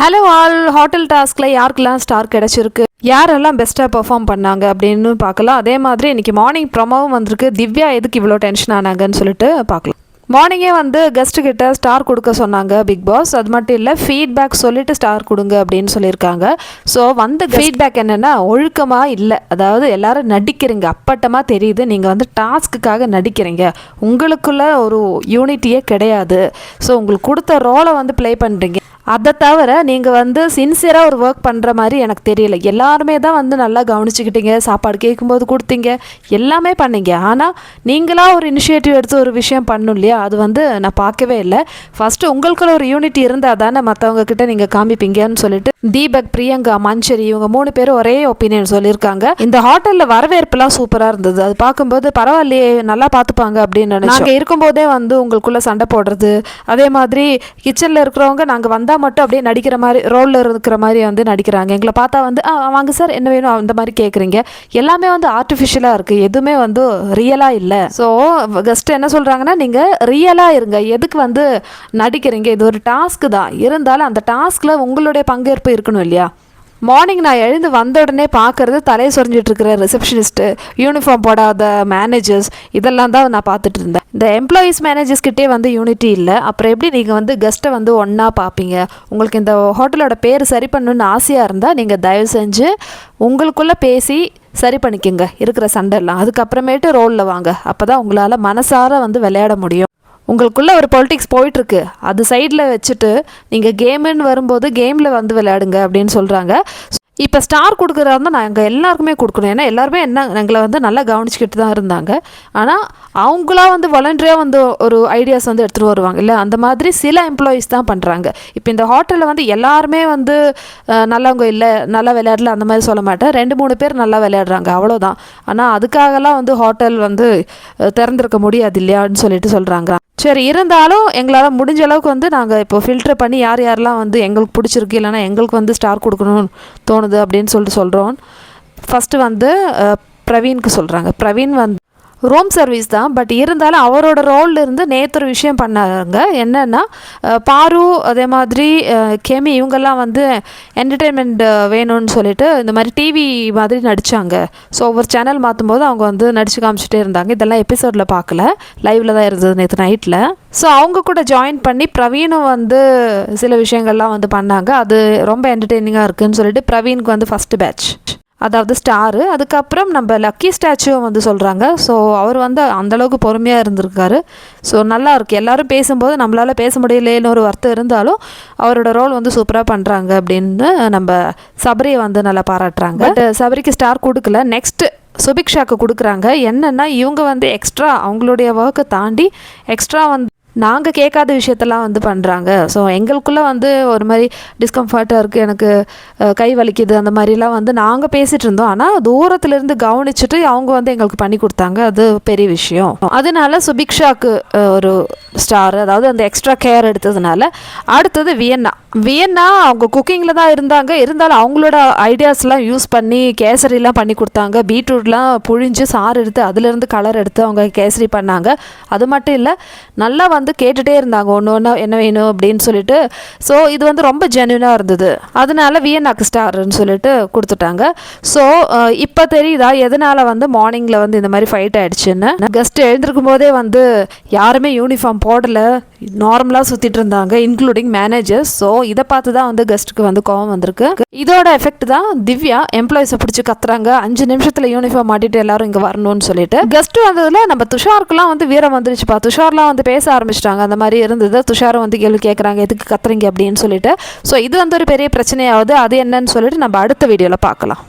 Hello all hotel டாஸ்கில் யாருக்கெல்லாம் star கிடச்சிருக்கு? யாரெல்லாம் பெஸ்ட்டாக பெர்ஃபார்ம் பண்ணாங்க அப்படின்னு பார்க்கலாம். அதே மாதிரி இன்றைக்கி மார்னிங் ப்ரொமோவும் வந்திருக்கு. திவ்யா எதுக்கு இவ்வளோ டென்ஷன் ஆனாங்கன்னு சொல்லிட்டு பார்க்கலாம். மார்னிங்கே வந்து கெஸ்ட்டுக்கிட்ட ஸ்டார் கொடுக்க சொன்னாங்க பிக் பாஸ் அது மட்டும் இல்லை ஃபீட்பேக் சொல்லிட்டு ஸ்டார் கொடுங்க அப்படின்னு சொல்லியிருக்காங்க. ஸோ வந்த ஃபீட்பேக் என்னென்னா ஒழுக்கமாக இல்லை. அதாவது எல்லாரும் நடிக்கிறீங்க. அப்பட்டமாக தெரியுது. நீங்கள் வந்து டாஸ்க்குக்காக நடிக்கிறீங்க. உங்களுக்குள்ள ஒரு யூனிட்டியே கிடையாது. ஸோ உங்களுக்கு கொடுத்த ரோலை வந்து ப்ளே பண்ணுறீங்க அதை தவிர நீங்கள் வந்து சின்சியராக ஒரு ஒர்க் பண்ணுற மாதிரி எனக்கு தெரியல. எல்லாருமே தான் வந்து நல்லா கவனிச்சுக்கிட்டீங்க சாப்பாடு கேட்கும்போது கொடுத்தீங்க எல்லாமே பண்ணீங்க. ஆனால் நீங்களாக ஒரு இனிஷியேட்டிவ் எடுத்து ஒரு விஷயம் பண்ணும் இல்லையா? அது வந்து நான் பார்க்கவே இல்லை. ஃபஸ்ட்டு உங்களுக்குள்ள ஒரு யூனிட்டி இருந்தால் தானே மற்றவங்கக்கிட்ட நீங்கள் காமிப்பீங்கன்னு சொல்லிட்டு தீபக் பிரியங்கா மஞ்சரி இவங்க மூணு பேரும் ஒரே ஒப்பீனியன் சொல்லியிருக்காங்க. இந்த ஹோட்டலில் வரவேற்புலாம் சூப்பராக இருந்தது. அது பார்க்கும்போது பரவாயில்லையே நல்லா பார்த்துப்பாங்க அப்படின்னு நினைச்சோம். நாங்கள் இருக்கும்போதே வந்து உங்களுக்குள்ள சண்டை போடுறது அதே மாதிரி கிச்சனில் இருக்கிறவங்க நாங்கள் வந்தால் மட்டும் அப்படியே நடிக்கிற மாதிரி ரோலில் இருக்கிற மாதிரி வந்து நடிக்கிறாங்க. எங்களை பார்த்தா வந்து ஆ வாங்க சார் என்ன வேணும்? அந்த மாதிரி கேட்குறீங்க எல்லாமே வந்து ஆர்டிஃபிஷியலாக இருக்குது எதுவுமே வந்து ரியலாக இல்லை. ஸோ கெஸ்ட் என்ன சொல்கிறாங்கன்னா நீங்கள் ரியலாக இருங்க. எதுக்கு வந்து நடிக்கிறீங்க? இது ஒரு டாஸ்க்கு தான். இருந்தாலும் அந்த டாஸ்கில் உங்களுடைய பங்கேற்பு இருக்கணும் இல்லையா? மார்னிங் நான் எழுந்து வந்த உடனே பார்க்கறது தலையை சொரிஞ்சிட்டு இருக்கிற ரிசப்ஷனிஸ்ட்டு யூனிஃபார்ம் போடாத மேனேஜர்ஸ் இதெல்லாம் தான் நான் பார்த்துட்டு இருந்தேன் இந்த எம்ப்ளாயீஸ் மேனேஜர்ஸ்கிட்டே வந்து யூனிட்டி இல்லை. அப்புறம் எப்படி நீங்கள் வந்து கெஸ்ட்டை வந்து ஒன்றா பார்ப்பீங்க? உங்களுக்கு இந்த ஹோட்டலோட பேர் சரி பண்ணணுன்னு ஆசையாக இருந்தால் நீங்கள் தயவு செஞ்சு உங்களுக்குள்ளே பேசி சரி பண்ணிக்கோங்க. இருக்கிற சண்டைலாம் அதுக்கப்புறமேட்டு ரோலில் வாங்க. அப்போ தான் உங்களால் மனசார வந்து விளையாட முடியும். உங்களுக்குள்ளே ஒரு பொலிட்டிக்ஸ் போயிட்டுருக்கு. அது சைடில் வச்சுட்டு நீங்கள் கேமுன்னு வரும்போது கேமில் வந்து விளையாடுங்க அப்படின்னு சொல்கிறாங்க இப்போ ஸ்டார் கொடுக்குறதா இருந்தால் நாங்கள் எல்லாருக்குமே கொடுக்கணும். ஏன்னா எல்லாருமே என்ன எங்களை வந்து நல்லா கவனிச்சுக்கிட்டு தான் இருந்தாங்க. ஆனால் அவங்களா வந்து வாலண்டரியாக வந்து ஒரு ஐடியாஸ் வந்து எடுத்துகிட்டு வருவாங்க. இல்லை அந்த மாதிரி சில எம்ப்ளாயீஸ் தான் பண்ணுறாங்க இப்போ இந்த ஹோட்டலில் வந்து எல்லாருமே வந்து நல்லவங்க இல்லை நல்லா விளையாடல அந்த மாதிரி சொல்ல மாட்டேன். ரெண்டு மூணு பேர் நல்லா விளையாடுறாங்க அவ்வளோதான் ஆனால் அதுக்காகலாம் வந்து ஹோட்டல் வந்து திறந்திருக்க முடியாது இல்லையான்னு சொல்லிட்டு சொல்கிறாங்க சரி இருந்தாலும் எங்களால் முடிஞ்ச அளவுக்கு வந்து நாங்கள் இப்போ ஃபில்டர் பண்ணி யார் யாரெல்லாம் வந்து எங்களுக்கு பிடிச்சிருக்கு இல்லைன்னா எங்களுக்கு வந்து ஸ்டார் கொடுக்கணும்னு தோணுது அப்படின்னு சொல்லிட்டு சொல்கிறோம் ஃபஸ்ட்டு வந்து பிரவீனுக்கு சொல்கிறாங்க பிரவீன் வந்து ரூம் சர்வீஸ் தான் பட் இருந்தாலும் அவரோட ரோலில் இருந்து நேற்று ஒரு விஷயம் பண்ணாங்க. என்னென்னா பாரு அதே மாதிரி கெமி இவங்கெல்லாம் வந்து என்டர்டெயின்மெண்ட் வேணும்னு சொல்லிட்டு இந்த மாதிரி டிவி மாதிரி நடித்தாங்க ஸோ ஒவ்வொரு சேனல் மாற்றும் போது அவங்க வந்து நடிச்சு காமிச்சிட்டே இருந்தாங்க. இதெல்லாம் எபிசோடில் பார்க்கல லைவில் தான் இருந்தது நேற்று நைட்டில் ஸோ அவங்க கூட ஜாயின் பண்ணி பிரவீனும் வந்து சில விஷயங்கள்லாம் வந்து பண்ணாங்க. அது ரொம்ப என்டர்டெய்னிங்காக இருக்குதுன்னு சொல்லிட்டு பிரவீனுக்கு வந்து ஃபஸ்ட்டு பேட்ச் அதாவது ஸ்டாரு அதுக்கப்புறம் நம்ம லக்கி ஸ்டாச்சுவும் வந்து சொல்கிறாங்க ஸோ அவர் வந்து அந்தளவுக்கு பொறுமையாக இருந்திருக்காரு. ஸோ நல்லா இருக்குது எல்லாரும் பேசும்போது நம்மளால் பேச முடியலேன்னு ஒரு வருத்தம் இருந்தாலும் அவரோட ரோல் வந்து சூப்பராக பண்ணுறாங்க அப்படின்னு நம்ம சபரியை வந்து நல்லா பாராட்டுறாங்க. பட் சபரிக்கு ஸ்டார் கொடுக்கல. நெக்ஸ்ட்டு சுபிக்ஷாக்கு கொடுக்குறாங்க. என்னென்னா இவங்க வந்து எக்ஸ்ட்ரா அவங்களுடைய ஒர்க்கை தாண்டி எக்ஸ்ட்ரா வந்து நாங்கள் கேட்காத விஷயத்தெல்லாம் வந்து பண்ணுறாங்க ஸோ எங்களுக்குள்ளே வந்து ஒரு மாதிரி டிஸ்கம்ஃபர்ட்டாக இருக்குது எனக்கு கை வலிக்குது. அந்த மாதிரிலாம் வந்து நாங்கள் பேசிகிட்டு இருந்தோம். ஆனால் தூரத்துலேருந்து கவனிச்சுட்டு அவங்க வந்து எங்களுக்கு பண்ணி கொடுத்தாங்க. அது பெரிய விஷயம். அதனால சுபிக்ஷாக்கு ஒரு ஸ்டார் அதாவது அந்த எக்ஸ்ட்ரா கேர் எடுத்ததுனால அடுத்தது வியன்னா வியன்னா அவங்க குக்கிங்கில் தான் இருந்தாங்க. இருந்தாலும் அவங்களோட ஐடியாஸ்லாம் யூஸ் பண்ணி கேசரிலாம் பண்ணி கொடுத்தாங்க. பீட்ரூட்லாம் புழிஞ்சு சாறு எடுத்து அதுலேருந்து கலர் எடுத்து அவங்க கேசரி பண்ணாங்க. அது மட்டும் இல்லை நல்லா வந்து கேட்டுகிட்டே இருந்தாங்க. ஒன்று ஒன்று என்ன வேணும் அப்படின்னு சொல்லிட்டு ஸோ இது வந்து ரொம்ப ஜென்யூனாக இருந்தது. அதனால வியன்னாக்கு ஸ்டார்னு சொல்லிட்டு கொடுத்துட்டாங்க. ஸோ இப்போ தெரியுதா எதனால் வந்து மார்னிங்கில் வந்து இந்த மாதிரி ஃபைட் ஆகிடுச்சுன்னு கெஸ்ட் எழுந்திருக்கும் போதே வந்து யாருமே யூனிஃபார்ம் போடலை நார்மலாக சுற்றிட்டு இருந்தாங்க இன்க்ளூடிங் மேனேஜர்ஸ் ஸோ இதை பார்த்து தான் வந்து கெஸ்ட்டுக்கு வந்து கோவம் வந்திருக்கு. இதோட எஃபெக்ட் தான் திவ்யா எம்ப்ளாயிஸை பிடிச்சி கத்துறாங்க. அஞ்சு நிமிஷத்தில் யூனிஃபார்ம் மாட்டிட்டு எல்லாரும் இங்கே வரணும்னு சொல்லிட்டு. கெஸ்ட் வந்ததில் நம்ம துஷாருக்குலாம் வந்து வீரம் வந்துருச்சுப்பா. துஷார்லாம் வந்து பேச ஆரம்பிச்சிட்டாங்க. அந்த மாதிரி இருந்தது. துஷாரும் வந்து கேள்வி கேட்குறாங்க எதுக்கு கத்துறீங்க? அப்படின்னு சொல்லிட்டு. ஸோ இது வந்து ஒரு பெரிய பிரச்சனையாவது அது என்னன்னு சொல்லிட்டு நம்ம அடுத்த வீடியோவில் பார்க்கலாம்.